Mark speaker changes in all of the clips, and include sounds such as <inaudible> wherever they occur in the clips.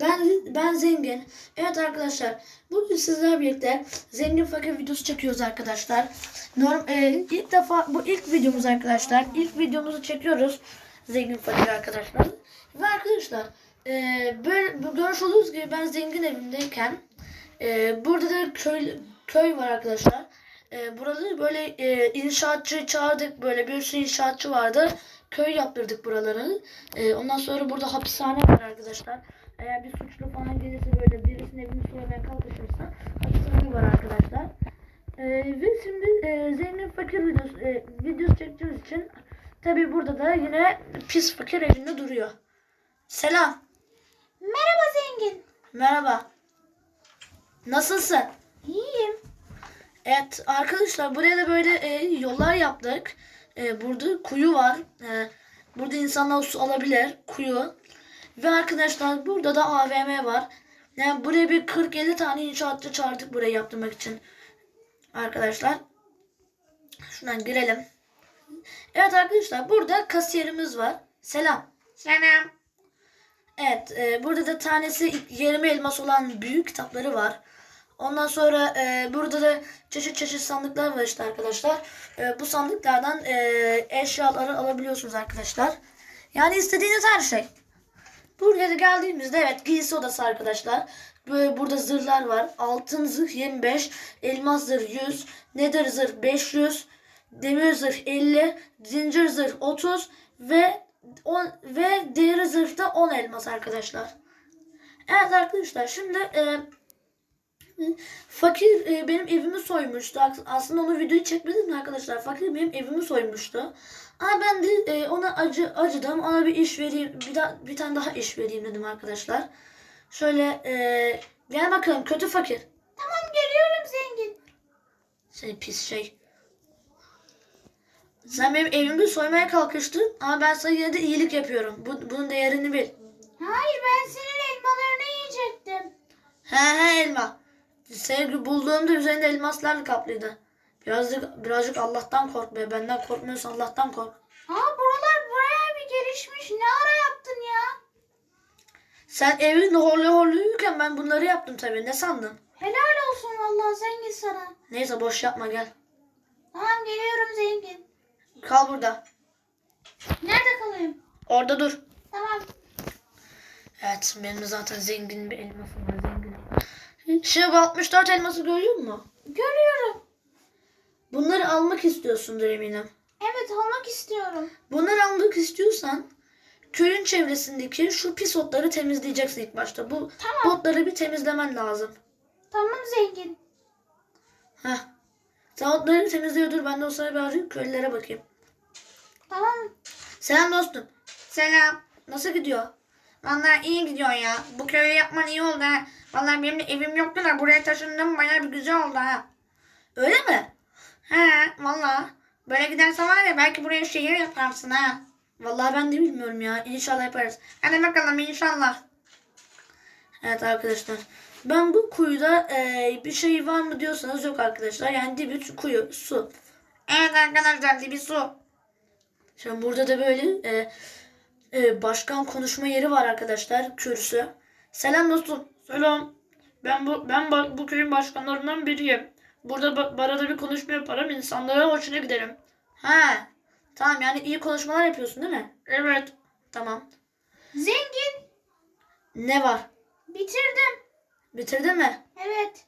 Speaker 1: Ben ben zengin. Evet arkadaşlar. Bugün sizlerle birlikte zengin fakir videosu çekiyoruz arkadaşlar. Norm e, ilk defa bu ilk videomuz arkadaşlar. İlk videomuzu çekiyoruz. Zengin fakir arkadaşlar. Ve arkadaşlar e, böyle görmüş olduğunuz gibi ben zengin evimdeyken e, burada da köy köy var arkadaşlar. E, burada böyle e, inşaatçı çağırdık. Böyle bir sürü inşaatçı vardı. Köy yaptırdık buraları. E, ondan sonra burada hapishane var arkadaşlar. Eğer bir suçlu falan gelirse böyle birisinin evini soymaya kalkışırsa hapishane var arkadaşlar. E, ve şimdi e, zengin fakir videosu, e, videosu çekeceğimiz için tabi burada da yine pis fakir evinde duruyor. Selam.
Speaker 2: Merhaba zengin.
Speaker 1: Merhaba. Nasılsın?
Speaker 2: İyiyim.
Speaker 1: Evet arkadaşlar buraya da böyle e, yollar yaptık. E, burada kuyu var. E, burada insanlar su alabilir. Kuyu. Ve arkadaşlar burada da AVM var. Yani buraya bir 40-50 tane inşaatçı çağırdık burayı yaptırmak için. Arkadaşlar. Şuradan girelim. Evet arkadaşlar burada kasiyerimiz var. Selam.
Speaker 2: Selam.
Speaker 1: Evet, e, burada da tanesi 20 elmas olan büyük kitapları var. Ondan sonra e, burada da çeşit çeşit sandıklar var işte arkadaşlar. E, bu sandıklardan e, eşyaları alabiliyorsunuz arkadaşlar. Yani istediğiniz her şey. Buraya da geldiğimizde evet giysi odası arkadaşlar. Böyle burada zırhlar var. Altın zırh 25, elmas zırh 100, nether zırh 500, demir zırh 50, zincir zırh 30 ve 10 ve deri zırhta 10 elmas arkadaşlar. Evet arkadaşlar şimdi e, fakir e, benim evimi soymuştu. As- Aslında onu videoyu çekmedim de arkadaşlar. Fakir benim evimi soymuştu. Ama ben de e, ona acı acıdım. Ona bir iş vereyim. Bir, da, bir tane daha iş vereyim dedim arkadaşlar. Şöyle e, gel bakalım kötü fakir.
Speaker 2: Tamam geliyorum zengin.
Speaker 1: Seni pis şey. Sen benim evimi soymaya kalkıştın ama ben sana yine de iyilik yapıyorum. Bu, bunun değerini bil.
Speaker 2: Hayır ben senin elmalarını yiyecektim.
Speaker 1: He he elma. Seni bulduğumda üzerinde elmaslarla kaplıydı. Birazcık birazcık Allah'tan kork be. Benden korkmuyorsan Allah'tan kork.
Speaker 2: Aa buralar buraya bir gelişmiş. Ne ara yaptın ya?
Speaker 1: Sen evin horlu horluyken ben bunları yaptım tabii. Ne sandın?
Speaker 2: Helal olsun vallahi zengin sana.
Speaker 1: Neyse boş yapma gel.
Speaker 2: Tamam geliyorum zengin.
Speaker 1: Kal burada.
Speaker 2: Nerede kalayım?
Speaker 1: Orada dur.
Speaker 2: Tamam.
Speaker 1: Evet benim zaten zengin bir elmasım var bu 64 elması görüyor musun?
Speaker 2: Görüyorum.
Speaker 1: Bunları almak istiyorsundur eminim.
Speaker 2: Evet almak istiyorum.
Speaker 1: Bunları almak istiyorsan köyün çevresindeki şu pis otları temizleyeceksin ilk başta. Bu
Speaker 2: Tamam.
Speaker 1: otları bir temizlemen lazım.
Speaker 2: Tamam zengin.
Speaker 1: Heh. Sen otları temizliyordur. Ben de o sırada birazcık köylülere bakayım.
Speaker 2: Tamam.
Speaker 1: Selam dostum. Selam. Nasıl gidiyor?
Speaker 3: Vallahi iyi gidiyor ya. Bu köyü yapman iyi oldu ha. Vallahi benim de evim yoktu da buraya taşındım baya bir güzel oldu ha.
Speaker 1: Öyle mi?
Speaker 3: He vallahi. Böyle giderse var ya belki buraya şehir yaparsın ha.
Speaker 1: Vallahi ben de bilmiyorum ya. İnşallah yaparız.
Speaker 3: Hadi bakalım inşallah.
Speaker 1: Evet arkadaşlar. Ben bu kuyuda e, bir şey var mı diyorsanız yok arkadaşlar. Yani dibi kuyu, su.
Speaker 3: Evet arkadaşlar dibi su.
Speaker 1: Şimdi burada da böyle e, e, başkan konuşma yeri var arkadaşlar. Kürsü. Selam dostum.
Speaker 4: Selam. Ben bu ben ba- bu köyün başkanlarından biriyim. Burada ba- barada bir konuşma yaparım. insanlara hoşuna giderim.
Speaker 1: Ha. Tamam yani iyi konuşmalar yapıyorsun değil mi?
Speaker 4: Evet.
Speaker 1: Tamam.
Speaker 2: Zengin.
Speaker 1: Ne var?
Speaker 2: Bitirdim.
Speaker 1: Bitirdin mi?
Speaker 2: Evet.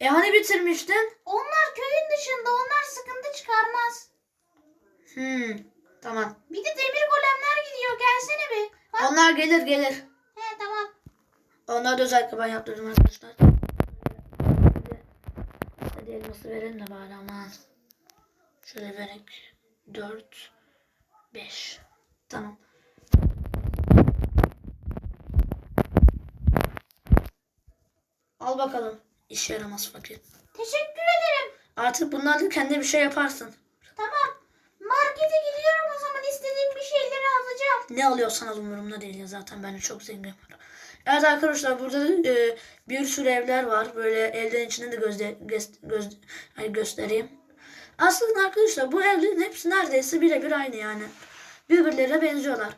Speaker 1: E hani bitirmiştin?
Speaker 2: Onlar köyün dışında. Onlar sıkıntı çıkarmaz.
Speaker 1: Hmm. Tamam.
Speaker 2: Bir de demir golemler gidiyor. Gelsene bir. Bak.
Speaker 1: Onlar gelir gelir.
Speaker 2: He tamam.
Speaker 1: Onlar da özellikle ben yaptırdım arkadaşlar. Hadi elması verelim de bari aman. Şöyle verek. 4 5 Tamam. Al bakalım. İşe yaramaz fakir.
Speaker 2: Teşekkür ederim.
Speaker 1: Artık bunlarla kendi bir şey yaparsın.
Speaker 2: Tamam. Markete gidiyorum o zaman istediğim bir şeyleri alacağım.
Speaker 1: Ne alıyorsan al umurumda değil ya zaten ben de çok zenginim. Evet arkadaşlar burada da, e, bir sürü evler var. Böyle evlerin içinde de gözde, göz, göz, hani göstereyim. Aslında arkadaşlar bu evlerin hepsi neredeyse birebir aynı yani. Birbirlerine benziyorlar.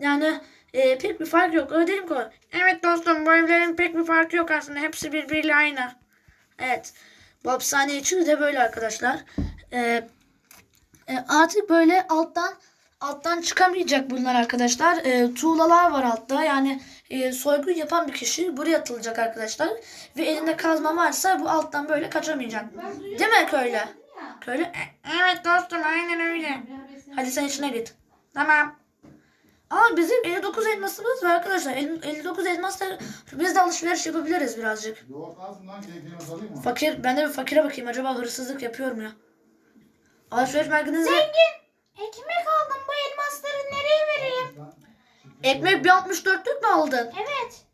Speaker 1: Yani e, pek bir fark yok. Öyle değil mi?
Speaker 3: Evet dostum bu evlerin pek bir farkı yok aslında. Hepsi birbiriyle aynı.
Speaker 1: Evet. Bu hapishane içi de böyle arkadaşlar. Ee, e, artık böyle alttan alttan çıkamayacak bunlar arkadaşlar. Ee, tuğlalar var altta. Yani e, soygun yapan bir kişi buraya atılacak arkadaşlar. Ve elinde kazma varsa bu alttan böyle kaçamayacak. Değil mi köylü? Köylü. e,
Speaker 3: Evet dostum aynen öyle.
Speaker 1: Hadi sen işine git.
Speaker 3: Tamam.
Speaker 1: Ama bizim 59 elmasımız var arkadaşlar. El- 59 elmasla biz de alışveriş yapabiliriz birazcık.
Speaker 5: Yoğurt az mı lan? Keyfini alayım mı?
Speaker 1: Fakir, ben de bir fakire bakayım. Acaba hırsızlık yapıyorum ya. Alışveriş merkezinde
Speaker 2: Zengin. Ekmek aldım. Elmasları nereye vereyim?
Speaker 1: ekmek bir 64'lük mü aldın?
Speaker 2: Evet.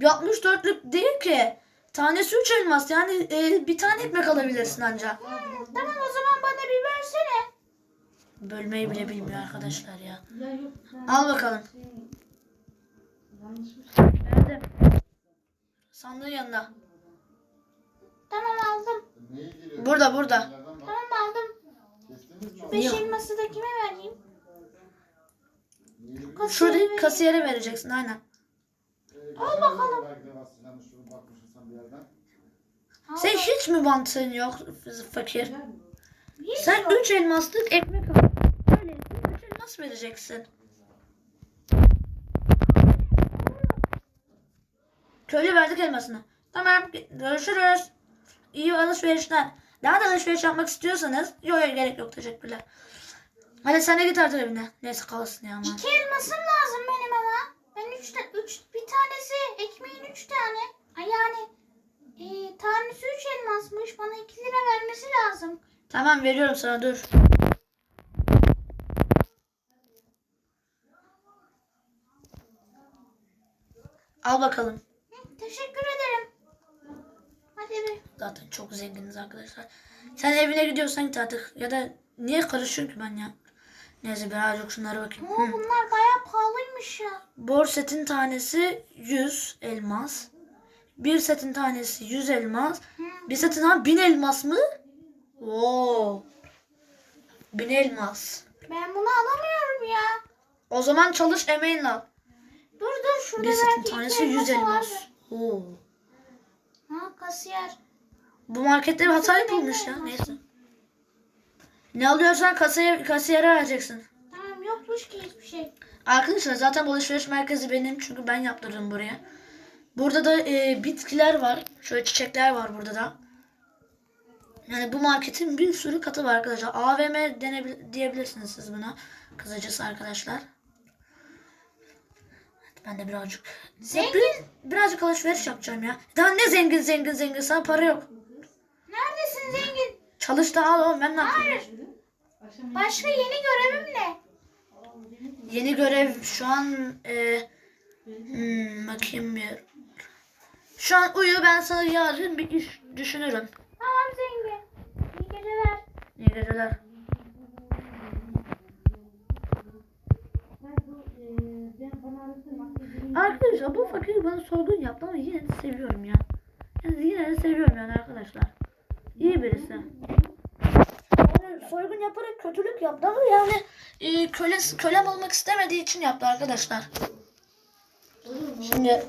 Speaker 1: Bir 64'lük değil ki. Tanesi 3 elmas. Yani e, bir tane ekmek alabilirsin anca.
Speaker 2: Hmm, tamam o zaman bana bir versene.
Speaker 1: Bölmeyi bile bilmiyor arkadaşlar ya. Al bakalım. Nerede? Sandığın yanında.
Speaker 2: Tamam aldım.
Speaker 1: Burada burada.
Speaker 2: Tamam aldım. Beş elması da kime vereyim?
Speaker 1: Şurada kasiyere vereceksin aynen.
Speaker 5: Al bakalım. Sen
Speaker 1: hiç mi mantığın yok fakir? Sen
Speaker 2: yok.
Speaker 1: 3 elmaslık ekmek al. Öyleyse 3 elmas vereceksin. Köylü verdik elmasını. Tamam görüşürüz. İyi alışverişler. Daha da alışveriş yapmak istiyorsanız yok gerek yok teşekkürler. Hadi sen de git artık evine. Neyse kalsın ya.
Speaker 2: İki elmasım lazım benim ama. Ben üç, üç bir tanesi ekmeğin üç tane. Ay yani e, tanesi üç elmasmış. Bana iki lira vermesi lazım.
Speaker 1: Tamam veriyorum sana dur. Al bakalım.
Speaker 2: Hı, teşekkür ederim. Hadi be.
Speaker 1: Zaten çok zenginiz arkadaşlar. Sen evine gidiyorsan git artık. Ya da niye karışıyorum ki ben ya? Neyse birazcık şunlara bakayım.
Speaker 2: Oo,
Speaker 1: Hı.
Speaker 2: bunlar bayağı pahalıymış ya.
Speaker 1: Bor setin tanesi 100 elmas. Bir setin tanesi 100 elmas. Bir setin ha 1000 elmas mı? Oo. 1000 elmas.
Speaker 2: Ben bunu alamıyorum ya.
Speaker 1: O zaman çalış emeğinle al.
Speaker 2: Dur dur şurada
Speaker 1: Bir setin
Speaker 2: belki
Speaker 1: tanesi
Speaker 2: iki
Speaker 1: 100
Speaker 2: elması
Speaker 1: elmas.
Speaker 2: vardır.
Speaker 1: Oo.
Speaker 2: Ha kasiyer.
Speaker 1: Bu markette bir hata yapılmış ya. Neyse. Ne alıyorsan kasaya, kasiyere vereceksin.
Speaker 2: Tamam yokmuş ki hiçbir şey.
Speaker 1: Arkadaşlar zaten bu alışveriş merkezi benim çünkü ben yaptırdım buraya. Burada da e, bitkiler var. Şöyle çiçekler var burada da. Yani bu marketin bir sürü katı var arkadaşlar. AVM diyebilirsiniz siz buna. Kısacası arkadaşlar. Evet, Ben de birazcık
Speaker 2: Zengin.
Speaker 1: Bir- birazcık alışveriş yapacağım ya. Daha ne zengin zengin zengin sana para yok.
Speaker 2: Neredesin zengin?
Speaker 1: Çalış da al oğlum ben ne yapayım?
Speaker 2: Başka yeni görevim ne?
Speaker 1: Yeni görev şu an e, hmm, bakayım bir. Şu an uyu ben sana yarın bir iş düşünürüm.
Speaker 2: Tamam zengin. İyi geceler.
Speaker 1: İyi geceler. Arkadaşlar bu fakir bana sorgun yaptı ama yine de seviyorum ya. Yani yine de seviyorum yani arkadaşlar. İyi birisi. Yani soygun yaparak kötülük yaptı ama yani e, köle, kölem olmak istemediği için yaptı arkadaşlar. Şimdi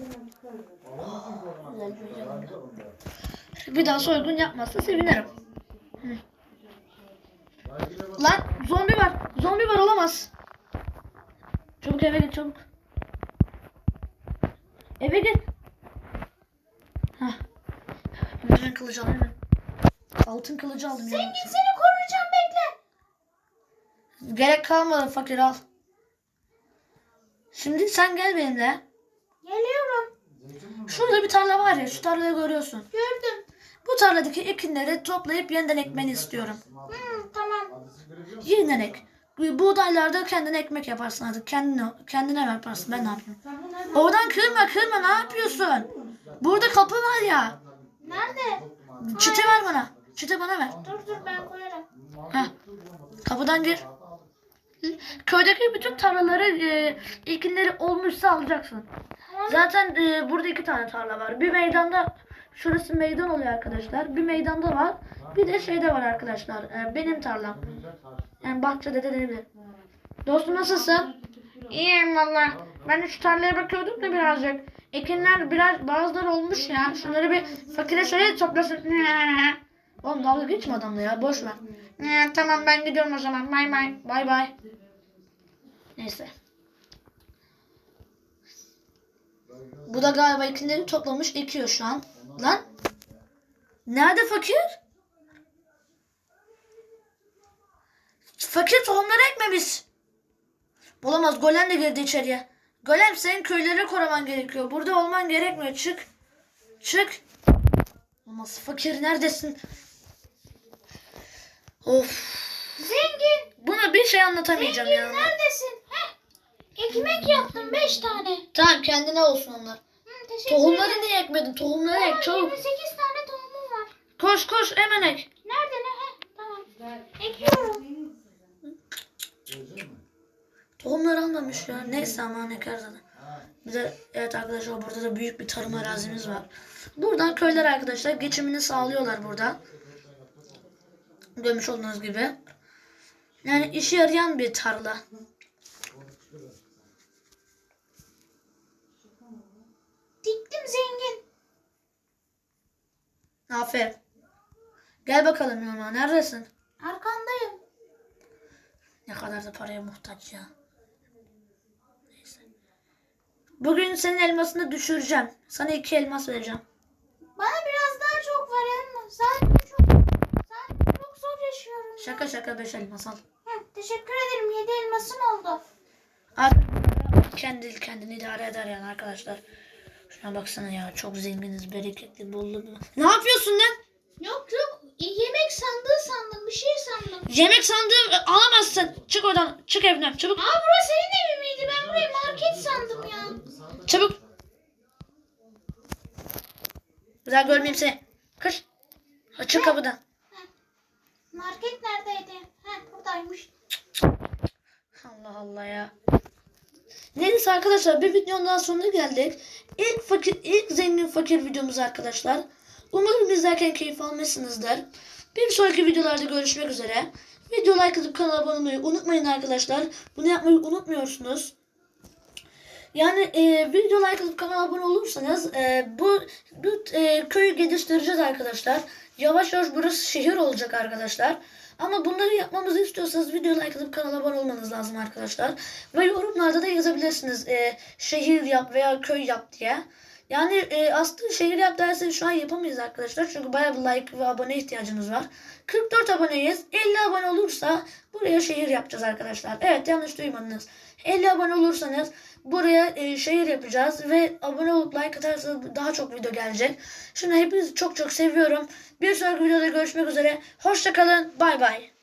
Speaker 1: bir daha soygun yapmazsa sevinirim. Lan zombi var. Zombi var olamaz. Çabuk eve git çabuk. Eve git. Hah. Hemen kılıcı al. Altın kılıcı aldım ya.
Speaker 2: Zengin seni koruyacağım bekle.
Speaker 1: Gerek kalmadı fakir al. Şimdi sen gel benimle.
Speaker 2: Geliyorum.
Speaker 1: Şurada bir tarla var ya şu tarlayı görüyorsun.
Speaker 2: Gördüm.
Speaker 1: Bu tarladaki ekinleri toplayıp yeniden ekmeni istiyorum.
Speaker 2: Hmm, tamam.
Speaker 1: Yeniden ek. Bu Buğdaylarda kendine ekmek yaparsın artık. Kendine, kendine yaparsın. Ben ne yapayım? Oradan kırma kırma ne yapıyorsun? Burada kapı var ya.
Speaker 2: Nerede?
Speaker 1: Çite ver bana. Çite bana ver.
Speaker 2: Dur dur ben koyarım.
Speaker 1: Heh. Kapıdan gir. Köydeki bütün tarlaları e, ekinleri olmuşsa alacaksın. Zaten e, burada iki tane tarla var. Bir meydanda şurası meydan oluyor arkadaşlar. Bir meydanda var. Bir de şeyde var arkadaşlar. e, benim tarlam. Yani bahçede de denebilir. Dostum nasılsın?
Speaker 3: İyiyim valla. Ben de şu tarlaya bakıyordum da birazcık. Ekinler biraz bazıları olmuş ya. Şunları bir fakire söyle de toplasın. <laughs>
Speaker 1: Oğlum dalga geçme adamla ya boş ver.
Speaker 3: Ee, tamam ben gidiyorum o zaman. Bay bay.
Speaker 1: Bay bay. Neyse. Bu da galiba ikinleri toplamış ekiyor şu an. Lan. Nerede fakir? Fakir tohumları ekmemiş. Bulamaz. Golem de girdi içeriye. Golem senin köyleri koruman gerekiyor. Burada olman gerekmiyor. Çık. Çık. Olmaz. Fakir neredesin? Of.
Speaker 2: Zengin.
Speaker 1: Buna bir şey anlatamayacağım ya.
Speaker 2: Neredesin? Heh. Ekmek yaptım 5 tane.
Speaker 1: Tamam kendine olsun onlar.
Speaker 2: Hı, teşekkür
Speaker 1: Tohumları
Speaker 2: ederim.
Speaker 1: niye ekmedin? Tohumları ek çabuk.
Speaker 2: 28 tane tohumum var.
Speaker 1: Koş koş hemen ek.
Speaker 2: Nerede ne? Heh, tamam. Ekiyorum.
Speaker 1: Tohumları almamış ya. Neyse aman eker zaten. Bir de evet arkadaşlar burada da büyük bir tarım arazimiz var. Buradan köyler arkadaşlar geçimini sağlıyorlar burada. Görmüş olduğunuz gibi. Yani işe yarayan bir tarla.
Speaker 2: Diktim zengin.
Speaker 1: Aferin. Gel bakalım yanıma. Neredesin?
Speaker 2: Arkandayım.
Speaker 1: Ne kadar da paraya muhtaç ya. Neyse. Bugün senin elmasını düşüreceğim. Sana iki elmas vereceğim.
Speaker 2: Bana biraz daha çok ver elma. Zaten çok, zaten zor yaşıyorum. ya.
Speaker 1: Şaka şaka beş elmas al.
Speaker 2: Hı, teşekkür ederim. 7 elmasım oldu.
Speaker 1: Artık kendi kendini idare eder yani arkadaşlar. Şuna baksana ya çok zenginiz, bereketli, bollu. Ne yapıyorsun lan?
Speaker 2: Yok yok. E, Yemek sandığı sandım. Bir şey sandım.
Speaker 1: Yemek sandığı e, alamazsın. Çık oradan. Çık evden. Çabuk.
Speaker 2: Aa burası senin evin miydi? Ben burayı market sandım ya.
Speaker 1: Çabuk. Daha görmeyeyim seni. Kış. Açık kapıdan.
Speaker 2: Market neredeydi? Heh buradaymış.
Speaker 1: Allah Allah ya. Neyse arkadaşlar bir videonun daha sonuna geldik. İlk fakir, ilk zengin fakir videomuz arkadaşlar. Umarım izlerken keyif almışsınızdır. Bir sonraki videolarda görüşmek üzere. Video like atıp kanala abone olmayı unutmayın arkadaşlar. Bunu yapmayı unutmuyorsunuz. Yani e, video like atıp kanala abone olursanız e, bu, bu e, köyü geliştireceğiz arkadaşlar. Yavaş yavaş burası şehir olacak arkadaşlar. Ama bunları yapmamızı istiyorsanız video like atıp kanala abone olmanız lazım arkadaşlar. Ve yorumlarda da yazabilirsiniz e, şehir yap veya köy yap diye. Yani e, aslında şehir yap derseniz şu an yapamayız arkadaşlar. Çünkü bayağı bir like ve abone ihtiyacımız var. 44 aboneyiz. 50 abone olursa buraya şehir yapacağız arkadaşlar. Evet yanlış duymadınız. 50 abone olursanız buraya e, şehir yapacağız ve abone olup like atarsanız daha çok video gelecek. Şimdi hepinizi çok çok seviyorum. Bir sonraki videoda görüşmek üzere. Hoşçakalın. Bay bay.